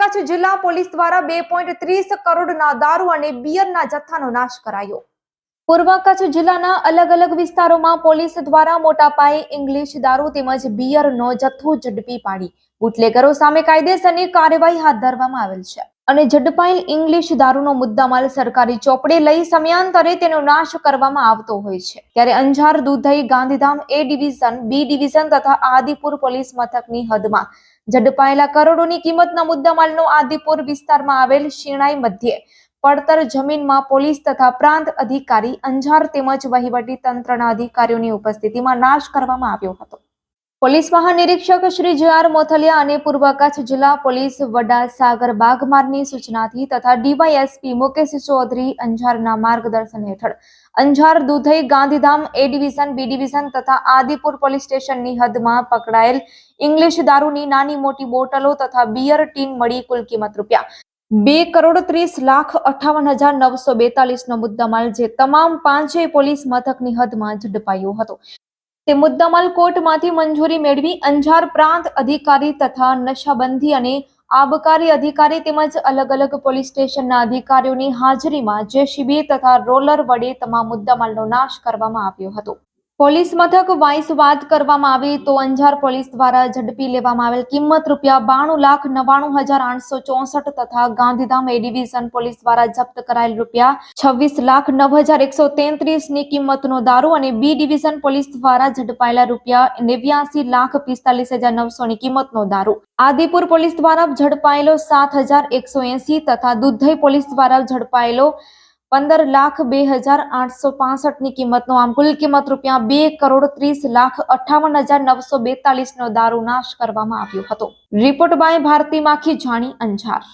કચ્છ જિલ્લા પોલીસ દ્વારા બે પોઈન્ટ ત્રીસ કરોડના દારૂ અને બિયરના જથ્થાનો નાશ કરાયો. પૂર્વ કચ્છ જિલ્લાના અલગ અલગ વિસ્તારોમાં પોલીસ દ્વારા મોટા પાયે ઇંગ્લિશ દારૂ તેમજ બિયરનો જથ્થો ઝડપી પાડી. બુટલેગરો સામે કાયદેસરની કાર્યવાહી હાથ ધરવામાં આવેલ છે. અને ઝડપાયેલ ઇંગ્લિશ દારૂનો મુદ્દામાલ સરકારી ચોપડે લઈ સમયાંતરે તેનો નાશ કરવામાં આવતો હોય છે. ત્યારે Anjar, Dudhai, Gandhidham, A division, B division તથા આદિપુર પોલીસ મથકની હદમાં ઝડપાયેલા કરોડોની કિંમતના મુદ્દામાલનો આદિપુર વિસ્તારમાં આવેલ શિણાઈ મધ્યે પડતર જમીનમાં પોલીસ તથા પ્રાંત અધિકારી અંજાર તેમજ વહીવટી તંત્રના અધિકારીઓની ઉપસ્થિતિમાં નાશ કરવામાં આવ્યો હતો. પોલીસ મહાનિરીક્ષક શ્રી જે મોથલિયા અને પૂર્વ કચ્છ જિલ્લા પોલીસ વડા સાગર બાગમારની સૂચનાથી તથા ડીવાયએસપી મુકેશ ચૌધરી અંજારના માર્ગદર્શન હેઠળ Anjar Dudhai Gandhidham A division, B division તથા આદિપુર પોલીસ સ્ટેશનની હદમાં પકડાયેલ ઇંગ્લિશ દારૂની નાની મોટી બોટલો તથા બિયર ટીન મળી કુલ કિંમત રૂપિયા બે કરોડ ત્રીસ લાખ અઠાવન હજાર નવસો બેતાલીસ નો મુદ્દામાલ, જે તમામ પાંચેય પોલીસ મથકની હદમાં ઝડપાયો હતો. તે મુદ્દામાલ કોર્ટમાંથી મંજૂરી મેળવી અંજાર પ્રાંત અધિકારી તથા નશાબંધી અને આબકારી અધિકારી તેમજ અલગ અલગ પોલીસ સ્ટેશનના અધિકારીઓની હાજરીમાં જેસીબી તથા રોલર વડે તમામ મુદ્દામાલનો નાશ કરવામાં આવ્યો હતો. પોલીસ મથક વાઇસ વાત કરવામાં આવે તો અંજાર પોલીસ દ્વારા ઝડપી લેવામાં આવેલ કિંમત રૂપિયા બાણું લાખ નવાણું હજાર આઠસો ચોસઠ તથા ગાંધીધામ એ ડિવિઝન પોલીસ દ્વારા જપ્ત કરાયેલ રૂપિયા છવ્વીસ લાખ નવ હજાર એકસો તેત્રીસની કિંમતનો દારૂ અને બી ડિવિઝન પોલીસ દ્વારા ઝડપાયેલા રૂપિયા નેવ્યાસી લાખ પિસ્તાલીસ હજાર નવસો ની કિંમતનો દારૂ. આદિપુર પોલીસ દ્વારા ઝડપાયેલો સાત હજાર એકસો એસી તથા દુધઈ પોલીસ દ્વારા ઝડપાયેલો પંદર લાખ બે હજાર આઠસો પાસઠની કિંમતનો આમ કુલ કિંમત રૂપિયા બે કરોડ ત્રીસ લાખ અઠાવન હજાર નવસો બેતાલીસ નો દારૂ નાશ કરવામાં આવ્યો હતો. રિપોર્ટ બાય ભારતી માખી, જાણી અંજાર.